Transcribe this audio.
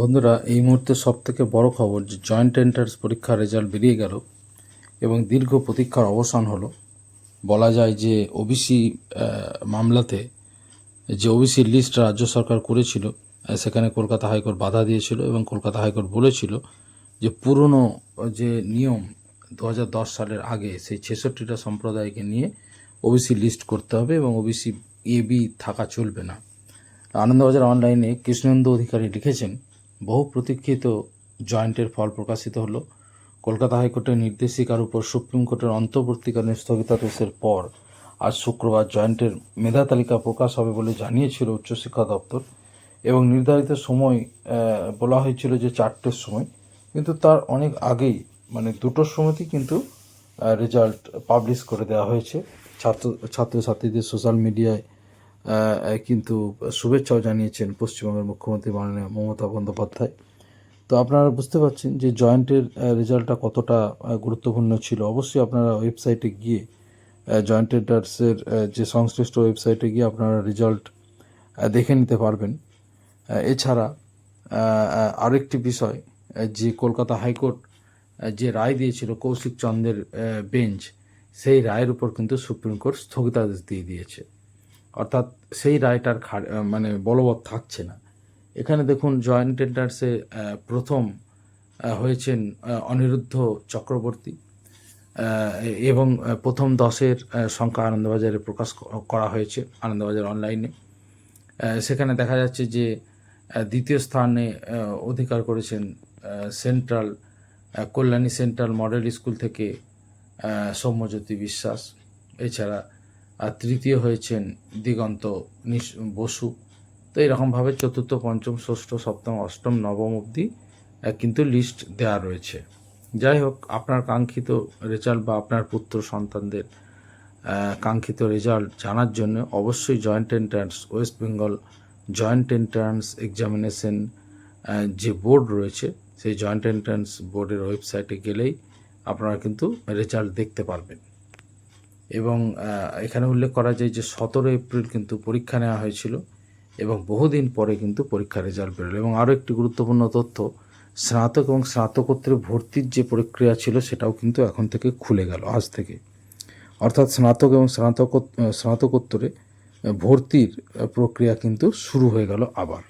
বন্ধুরা, এই মুহূর্তে সব থেকে বড় খবর যে জয়েন্ট এন্ট্রান্স পরীক্ষার রেজাল্ট বেরিয়ে গেল এবং দীর্ঘ প্রতীক্ষার অবসান হলো। বলা যায় যে ওবিসি মামলাতে যে ওবিসি লিস্ট রাজ্য সরকার করেছিল সেখানে কলকাতা হাইকোর্ট বাধা দিয়েছিল এবং কলকাতা হাইকোর্ট বলেছিল যে পুরনো যে নিয়ম দু হাজার দশ সালের আগে, সেই ছেষট্টিটা সম্প্রদায়কে নিয়ে ওবিসি লিস্ট করতে হবে এবং ওবিসি এ বি থাকা চলবে না। আনন্দবাজার অনলাইনে কৃষ্ণেন্দু অধিকারী লিখেছেন বহু প্রতীক্ষিত জয়েন্টের ফল প্রকাশিত হলো। কলকাতা হাইকোর্টের নির্দেশিকার উপর সুপ্রিম কোর্টের অন্তর্বর্তীকালীন স্থগিতাদেশের পর আজ শুক্রবার জয়েন্টের মেধা তালিকা প্রকাশ হবে বলে জানিয়েছিল উচ্চশিক্ষা দপ্তর এবং নির্ধারিত সময় বলা হয়েছিল যে চারটের সময়। কিন্তু তার অনেক আগেই মানে দুটোর সময়তেই কিন্তু রেজাল্ট পাবলিশ করে দেওয়া হয়েছে। ছাত্র, ছাত্রছাত্রীদের সোশ্যাল মিডিয়ায় কিন্তু শুভেচ্ছাও জানিয়েছেন পশ্চিমবঙ্গের মুখ্যমন্ত্রী মাননীয় মমতা বন্দ্যোপাধ্যায়। তো আপনারা বুঝতে পারছেন যে জয়েন্টের রেজাল্টটা কতটা গুরুত্বপূর্ণ ছিল। অবশ্যই আপনারা ওয়েবসাইটে গিয়ে জয়েন্ট এন্টার্সের যে সংশ্লিষ্ট ওয়েবসাইটে গিয়ে আপনারা রেজাল্ট দেখে নিতে পারবেন। এছাড়া আরেকটি বিষয় যে কলকাতা হাইকোর্ট যে রায় দিয়েছিল কৌশিক চন্দ্রের বেঞ্চ, সেই রায়ের উপর কিন্তু সুপ্রিম কোর্ট স্থগিতাদেশ দিয়ে দিয়েছে। অর্থাৎ সেই রায়টার মানে বলবৎ থাকছে না। এখানে দেখুন জয়েন্ট টেন্ডার্সে প্রথম হয়েছেন অনিরুদ্ধ চক্রবর্তী এবং প্রথম দশের সংখ্যা আনন্দবাজারে প্রকাশ করা হয়েছে আনন্দবাজার অনলাইনে। সেখানে দেখা যাচ্ছে যে দ্বিতীয় স্থানে অধিকার করেছেন central Kalyani central model school থেকে সৌম্যজ্যোতি বিশ্বাস। এছাড়া আর তৃতীয় হয়েছেন দিগন্ত বসু। তো এরকমভাবে চতুর্থ, পঞ্চম, ষষ্ঠ, সপ্তম, অষ্টম, নবম অবধি কিন্তু লিস্ট দেওয়া রয়েছে। যাই হোক, আপনার কাঙ্ক্ষিত রেজাল্ট বা আপনার পুত্র সন্তানদের কাঙ্ক্ষিত রেজাল্ট জানার জন্য অবশ্যই joint entrance West Bengal joint entrance examination যে বোর্ড রয়েছে, সেই জয়েন্ট এন্ট্রান্স বোর্ডের ওয়েবসাইটে গেলেই আপনারা কিন্তু রেজাল্ট দেখতে পারবেন। এবং এখানে উল্লেখ করা যায় যে সতেরো এপ্রিল কিন্তু পরীক্ষা নেওয়া হয়েছিল এবং বহুদিন পরে কিন্তু পরীক্ষার রেজাল্ট বেরোলো। এবং আরও একটি গুরুত্বপূর্ণ তথ্য, স্নাতক এবং স্নাতকোত্তরে ভর্তির যে প্রক্রিয়া ছিল সেটাও কিন্তু এখন থেকে খুলে গেল, আজ থেকে। অর্থাৎ স্নাতক এবং স্নাতক স্নাতকোত্তরে ভর্তির প্রক্রিয়া কিন্তু শুরু হয়ে গেল আবার।